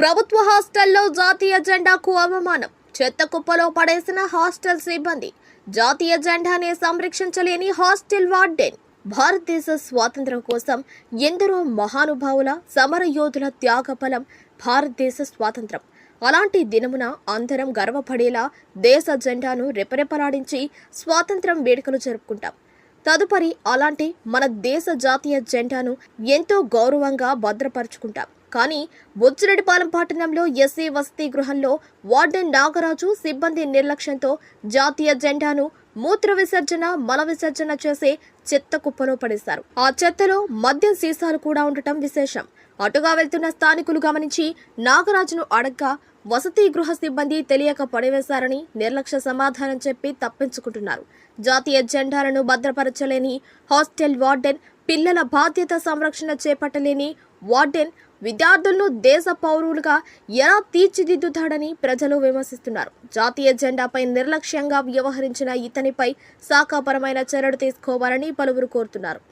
ప్రభుత్వ హాస్టల్లో జాతీయ జెండాకు అవమానం. చెత్త కుప్పలో పడేసిన హాస్టల్ సిబ్బంది జాతీయ జెండానే సంరక్షించలేని హాస్టల్ వార్డెన్. భారతదేశ స్వాతంత్ర్యం కోసం ఎందరో మహానుభావుల సమర యోధుల త్యాగఫలం భారతదేశ స్వాతంత్రం. అలాంటి దినమున అందరం గర్వపడేలా దేశ జెండాను రెపరెపలాడించి స్వాతంత్రం వేడుకలు జరుపుకుంటాం. తదుపరి అలాంటి మన దేశ జాతీయ జెండాను ఎంతో గౌరవంగా భద్రపరుచుకుంటాం. కానీ బొచ్చిరెడ్డిపాలెం పట్టణంలో ఎస్సీ వసతి గృహంలో వార్డెన్ నాగరాజు సిబ్బంది నిర్లక్ష్యంతో జాతీయ జెండాను మూత్ర విసర్జన మల విసర్జన చేసే చెత్త కుప్పలో పడేశారు ఆ చెత్తలో మద్యం సీసాలు కూడా ఉండటం విశేషం. అటుగా వెళ్తున్న స్థానికులు గమనించి నాగరాజును అడగ్గా వసతి గృహ సిబ్బంది తెలియక పడివేశారని నిర్లక్ష్య సమాధానం చెప్పి తప్పించుకుంటున్నారు. జాతీయ జెండాలను భద్రపరచలేని హాస్టల్ వార్డెన్ పిల్లల బాధ్యత సంరక్షణ చేపట్టలేని వార్డెన్ విద్యార్థులను దేశ పౌరులుగా ఎలా తీర్చిదిద్దుతాడని ప్రజలు విమర్శిస్తున్నారు. జాతీయ జెండాపై నిర్లక్ష్యంగా వ్యవహరించిన ఇతనిపై శాఖాపరమైన చర్యలు తీసుకోవాలని పలువురు కోరుతున్నారు.